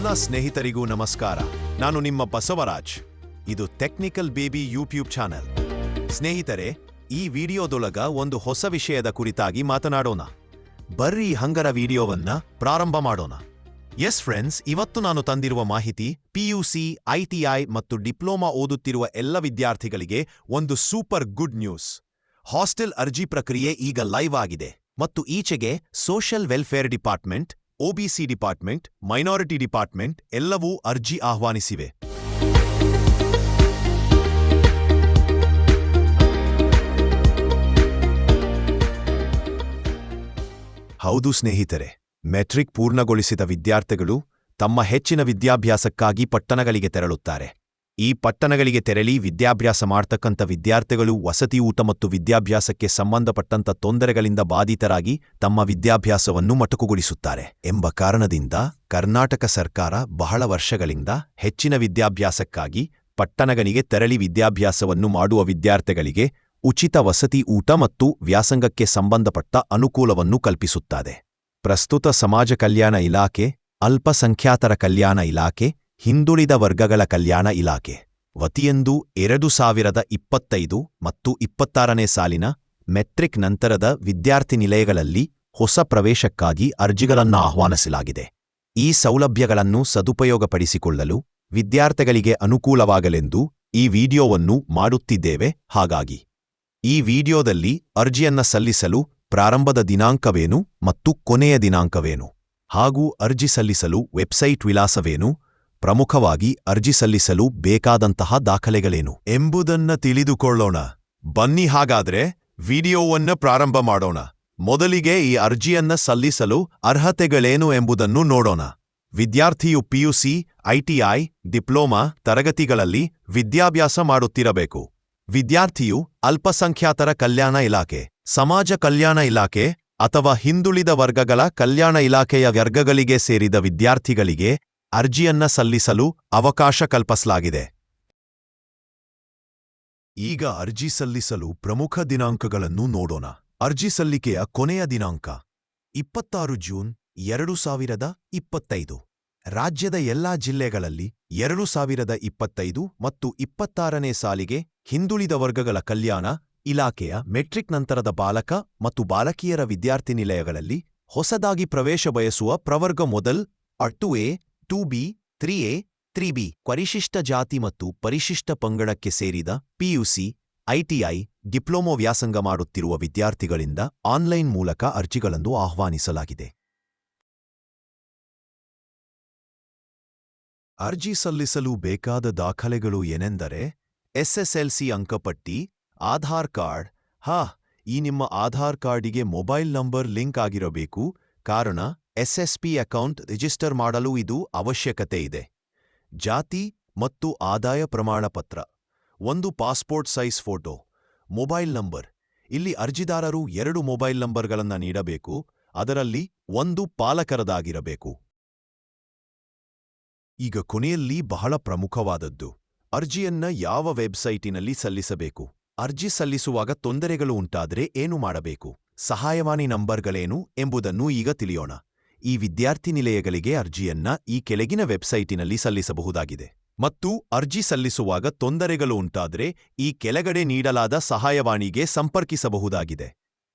ಎಲ್ಲ ಸ್ನೇಹಿತರಿಗೂ ನಮಸ್ಕಾರ. ನಾನು ನಿಮ್ಮ ಬಸವರಾಜ್. ಇದು ಟೆಕ್ನಿಕಲ್ ಬೇಬಿ ಯೂಟ್ಯೂಬ್ ಚಾನೆಲ್. ಸ್ನೇಹಿತರೆ, ಈ ವಿಡಿಯೋದೊಳಗ ಒಂದು ಹೊಸ ವಿಷಯದ ಕುರಿತಾಗಿ ಮಾತನಾಡೋಣ. ಬರ್ರಿ ಹಂಗರ ವಿಡಿಯೋವನ್ನ ಪ್ರಾರಂಭ ಮಾಡೋಣ. ಎಸ್ ಫ್ರೆಂಡ್ಸ್ ಇವತ್ತು ನಾನು ತಂದಿರುವ ಮಾಹಿತಿ ಪಿಯುಸಿ ಐಟಿಐ ಮತ್ತು ಡಿಪ್ಲೊಮಾ ಓದುತ್ತಿರುವ ಎಲ್ಲ ವಿದ್ಯಾರ್ಥಿಗಳಿಗೆ ಒಂದು ಸೂಪರ್ ಗುಡ್ ನ್ಯೂಸ್. ಹಾಸ್ಟೆಲ್ ಅರ್ಜಿ ಪ್ರಕ್ರಿಯೆ ಈಗ ಲೈವ್ ಆಗಿದೆ ಮತ್ತು ಈಚೆಗೆ social welfare department OBC department, minority department ಎಲ್ಲವೂ ಅರ್ಜಿ ಆಹ್ವಾನಿಸಿವೆ. ಹೌದು ಸ್ನೇಹಿತರೆ, ಮೆಟ್ರಿಕ್ ಪೂರ್ಣಗೊಳಿಸಿದ ವಿದ್ಯಾರ್ಥಿಗಳು ತಮ್ಮ ಹೆಚ್ಚಿನ ವಿದ್ಯಾಭ್ಯಾಸಕ್ಕಾಗಿ ಪಟ್ಟಣಗಳಿಗೆ ತೆರಳುತ್ತಾರೆ. ಈ ಪಟ್ಟಣಗಳಿಗೆ ತೆರಳಿ ವಿದ್ಯಾಭ್ಯಾಸ ಮಾಡ್ತಕ್ಕಂಥ ವಿದ್ಯಾರ್ಥಿಗಳು ವಸತಿ ಊಟ ಮತ್ತು ವಿದ್ಯಾಭ್ಯಾಸಕ್ಕೆ ಸಂಬಂಧಪಟ್ಟಂಥ ತೊಂದರೆಗಳಿಂದ ಬಾಧಿತರಾಗಿ ತಮ್ಮ ವಿದ್ಯಾಭ್ಯಾಸವನ್ನು ಮಟಕುಗೊಳಿಸುತ್ತಾರೆ ಎಂಬ ಕಾರಣದಿಂದ ಕರ್ನಾಟಕ ಸರ್ಕಾರ ಬಹಳ ವರ್ಷಗಳಿಂದ ಹೆಚ್ಚಿನ ವಿದ್ಯಾಭ್ಯಾಸಕ್ಕಾಗಿ ಪಟ್ಟಣಗಳಿಗೆ ತೆರಳಿ ವಿದ್ಯಾಭ್ಯಾಸವನ್ನು ಮಾಡುವ ವಿದ್ಯಾರ್ಥಿಗಳಿಗೆ ಉಚಿತ ವಸತಿ ಊಟ ಮತ್ತು ವ್ಯಾಸಂಗಕ್ಕೆ ಸಂಬಂಧಪಟ್ಟ ಅನುಕೂಲವನ್ನು ಕಲ್ಪಿಸುತ್ತದೆ ಪ್ರಸ್ತುತ ಸಮಾಜ ಕಲ್ಯಾಣ ಇಲಾಖೆ, ಅಲ್ಪಸಂಖ್ಯಾತರ ಕಲ್ಯಾಣ ಇಲಾಖೆ ಹಿಂದುಳಿದ ವರ್ಗಗಳ ಕಲ್ಯಾಣ ಇಲಾಖೆ. ವತಿಯೆಂದು ಎರಡು ಸಾವಿರದ ಇಪ್ಪತ್ತೈದು ಮತ್ತು ಇಪ್ಪತ್ತಾರನೇ ಸಾಲಿನ ಮೆಟ್ರಿಕ್ ನಂತರದ ವಿದ್ಯಾರ್ಥಿ ನಿಲಯಗಳಲ್ಲಿ ಹೊಸ ಪ್ರವೇಶಕ್ಕಾಗಿ ಅರ್ಜಿಗಳನ್ನು ಆಹ್ವಾನಿಸಲಾಗಿದೆ. ಈ ಸೌಲಭ್ಯಗಳನ್ನು ಸದುಪಯೋಗಪಡಿಸಿಕೊಳ್ಳಲು ವಿದ್ಯಾರ್ಥಿಗಳಿಗೆ ಅನುಕೂಲವಾಗಲೆಂದು ಈ ವಿಡಿಯೋವನ್ನು ಮಾಡುತ್ತಿದ್ದೇವೆ. ಹಾಗಾಗಿ ಈ ವಿಡಿಯೋದಲ್ಲಿ ಅರ್ಜಿಯನ್ನ ಸಲ್ಲಿಸಲು ಪ್ರಾರಂಭದ ದಿನಾಂಕವೇನು ಮತ್ತು ಕೊನೆಯ ದಿನಾಂಕವೇನು ಹಾಗೂ ಅರ್ಜಿ ಸಲ್ಲಿಸಲು ವೆಬ್ಸೈಟ್ ವಿಳಾಸವೇನು ಪ್ರಮುಖವಾಗಿ ಅರ್ಜಿ ಸಲ್ಲಿಸಲು ಬೇಕಾದಂತಹ ದಾಖಲೆಗಳೇನು? ಎಂಬುದನ್ನ ತಿಳಿದುಕೊಳ್ಳೋಣ. ಬನ್ನಿ ಹಾಗಾದ್ರೆ ವಿಡಿಯೋವನ್ನ ಪ್ರಾರಂಭ ಮಾಡೋಣ. ಮೊದಲಿಗೆ ಈ ಅರ್ಜಿಯನ್ನ ಸಲ್ಲಿಸಲು ಅರ್ಹತೆಗಳೇನು ಎಂಬುದನ್ನು ನೋಡೋಣ. ವಿದ್ಯಾರ್ಥಿಯು ಪಿಯುಸಿ, ಐಟಿಐ, ಡಿಪ್ಲೊಮಾ, ತರಗತಿಗಳಲ್ಲಿ ವಿದ್ಯಾಭ್ಯಾಸ ಮಾಡುತ್ತಿರಬೇಕು. ವಿದ್ಯಾರ್ಥಿಯು ಅಲ್ಪಸಂಖ್ಯಾತರ ಕಲ್ಯಾಣ ಇಲಾಖೆ, ಸಮಾಜ ಕಲ್ಯಾಣ ಇಲಾಖೆ ಅಥವಾ ಹಿಂದುಳಿದ ವರ್ಗಗಳ ಕಲ್ಯಾಣ ಇಲಾಖೆಯ ವರ್ಗಗಳಿಗೆ ಸೇರಿದ ವಿದ್ಯಾರ್ಥಿಗಳಿಗೆ ಅರ್ಜಿಯನ್ನ ಸಲ್ಲಿಸಲು ಅವಕಾಶ ಕಲ್ಪಿಸಲಾಗಿದೆ. ಈಗ ಅರ್ಜಿ ಸಲ್ಲಿಸಲು ಪ್ರಮುಖ ದಿನಾಂಕಗಳನ್ನು ನೋಡೋಣ. ಅರ್ಜಿ ಸಲ್ಲಿಕೆಯ ಕೊನೆಯ ದಿನಾಂಕ, ಇಪ್ಪತ್ತಾರು ಜೂನ್ ಎರಡು ಸಾವಿರದ ಇಪ್ಪತ್ತೈದು. ರಾಜ್ಯದ ಎಲ್ಲಾ ಜಿಲ್ಲೆಗಳಲ್ಲಿ ಎರಡು ಸಾವಿರದ ಇಪ್ಪತ್ತೈದು ಮತ್ತು ಇಪ್ಪತ್ತಾರನೇ ಸಾಲಿಗೆ ಹಿಂದುಳಿದ ವರ್ಗಗಳ ಕಲ್ಯಾಣ ಇಲಾಖೆಯ ಮೆಟ್ರಿಕ್ ನಂತರದ ಬಾಲಕ ಮತ್ತು ಬಾಲಕಿಯರ ವಿದ್ಯಾರ್ಥಿನಿಲಯಗಳಲ್ಲಿ ಹೊಸದಾಗಿ ಪ್ರವೇಶ ಬಯಸುವ ಪ್ರವರ್ಗ ಮೊದಲ್ ಅಟ್ಟುವೆ A two B, three A, three B ಪರಿಶಿಷ್ಟ ಜಾತಿ ಮತ್ತು ಪರಿಶಿಷ್ಟ ಪಂಗಡಕ್ಕೆ ಸೇರಿದ ಪಿಯುಸಿ ಐಟಿಐ ಡಿಪ್ಲೊಮೊ ವ್ಯಾಸಂಗ ಮಾಡುತ್ತಿರುವ ವಿದ್ಯಾರ್ಥಿಗಳಿಂದ ಆನ್ಲೈನ್ ಮೂಲಕ ಅರ್ಜಿಗಳನ್ನು ಆಹ್ವಾನಿಸಲಾಗಿದೆ. ಅರ್ಜಿ ಸಲ್ಲಿಸಲು ಬೇಕಾದ ದಾಖಲೆಗಳು ಏನೆಂದರೆ ಎಸ್ಎಸ್ಎಲ್ಸಿ ಅಂಕಪಟ್ಟಿ, ಆಧಾರ್ ಕಾರ್ಡ್, ಹಾ, ಈ ನಿಮ್ಮ ಆಧಾರ್ ಕಾರ್ಡಿಗೆ ಮೊಬೈಲ್ ನಂಬರ್ ಲಿಂಕ್ ಆಗಿರಬೇಕು, ಕಾರಣ ಎಸ್ಎಸ್ಪಿ ಅಕೌಂಟ್ ರಿಜಿಸ್ಟರ್ ಮಾಡಲು ಇದು ಅವಶ್ಯಕತೆ ಇದೆ. ಜಾತಿ ಮತ್ತು ಆದಾಯ ಪ್ರಮಾಣಪತ್ರ, ಒಂದು passport size photo, mobile number, ಇಲ್ಲಿ ಅರ್ಜಿದಾರರು ಎರಡು ಮೊಬೈಲ್ ನಂಬರ್ಗಳನ್ನು ನೀಡಬೇಕು, ಅದರಲ್ಲಿ ಒಂದು ಪಾಲಕರದಾಗಿರಬೇಕು. ಈಗ ಕೊನೆಯಲ್ಲಿ ಬಹಳ ಪ್ರಮುಖವಾದದ್ದು, ಅರ್ಜಿಯನ್ನ ಯಾವ ವೆಬ್ಸೈಟಿನಲ್ಲಿ ಸಲ್ಲಿಸಬೇಕು? ಅರ್ಜಿ ಸಲ್ಲಿಸುವಾಗ ತೊಂದರೆಗಳು ಉಂಟಾದರೆ ಏನು ಮಾಡಬೇಕು? ಸಹಾಯವಾಣಿ ನಂಬರ್ಗಳೇನು ಎಂಬುದನ್ನು ಈಗ ತಿಳಿಯೋಣ. ಈ ವಿದ್ಯಾರ್ಥಿ ನಿಲಯಗಳಿಗೆ ಅರ್ಜಿಯನ್ನ ಈ ಕೆಳಗಿನ ವೆಬ್ಸೈಟಿನಲ್ಲಿ ಸಲ್ಲಿಸಬಹುದಾಗಿದೆ. ಮತ್ತು ಅರ್ಜಿ ಸಲ್ಲಿಸುವಾಗ ತೊಂದರೆಗಳು ಉಂಟಾದರೆ ಈ ಕೆಳಗಡೆ ನೀಡಲಾದ ಸಹಾಯವಾಣಿಗೆ ಸಂಪರ್ಕಿಸಬಹುದಾಗಿದೆ.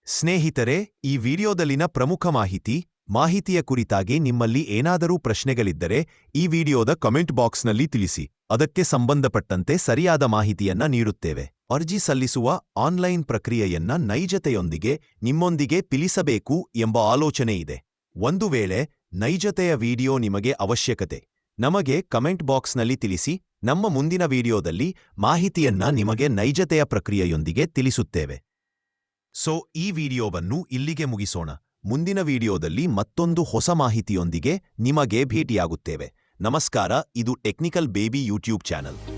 ಸ್ನೇಹಿತರೆ, ಈ ವಿಡಿಯೋದಲ್ಲಿನ ಪ್ರಮುಖ ಮಾಹಿತಿ, ಮಾಹಿತಿಯ ಕುರಿತಾಗಿ ನಿಮ್ಮಲ್ಲಿ ಏನಾದರೂ ಪ್ರಶ್ನೆಗಳಿದ್ದರೆ ಈ ವಿಡಿಯೋದ ಕಮೆಂಟ್ ಬಾಕ್ಸ್ನಲ್ಲಿ ತಿಳಿಸಿ. ಅದಕ್ಕೆ ಸಂಬಂಧಪಟ್ಟಂತೆ ಸರಿಯಾದ ಮಾಹಿತಿಯನ್ನ ನೀಡುತ್ತೇವೆ. ಅರ್ಜಿ ಸಲ್ಲಿಸುವ ಆನ್ಲೈನ್ ಪ್ರಕ್ರಿಯೆಯನ್ನ ನೈಜತೆಯೊಂದಿಗೆ ನಿಮ್ಮೊಂದಿಗೆ ಪಿಲಿಸಬೇಕು ಎಂಬ ಆಲೋಚನೆ ಇದೆ. ಒಂದು ವೇಳೆ ನೈಜತೆಯ ವಿಡಿಯೋ ನಿಮಗೆ ಅವಶ್ಯಕತೆ, ನಮಗೆ ಕಮೆಂಟ್ ಬಾಕ್ಸ್ನಲ್ಲಿ ತಿಳಿಸಿ, ನಮ್ಮ ಮುಂದಿನ ವಿಡಿಯೋದಲ್ಲಿ ಮಾಹಿತಿಯನ್ನ ನಿಮಗೆ ನೈಜತೆಯ ಪ್ರಕ್ರಿಯೆಯೊಂದಿಗೆ ತಿಳಿಸುತ್ತೇವೆ. ಸೊ, ಈ ವಿಡಿಯೋವನ್ನು ಇಲ್ಲಿಗೆ ಮುಗಿಸೋಣ. ಮುಂದಿನ ವಿಡಿಯೋದಲ್ಲಿ ಮತ್ತೊಂದು ಹೊಸ ಮಾಹಿತಿಯೊಂದಿಗೆ ನಿಮಗೆ ಭೇಟಿಯಾಗುತ್ತೇವೆ. ನಮಸ್ಕಾರ, ಇದು ಟೆಕ್ನಿಕಲ್ ಬೇಬಿ ಯೂಟ್ಯೂಬ್ ಚಾನಲ್.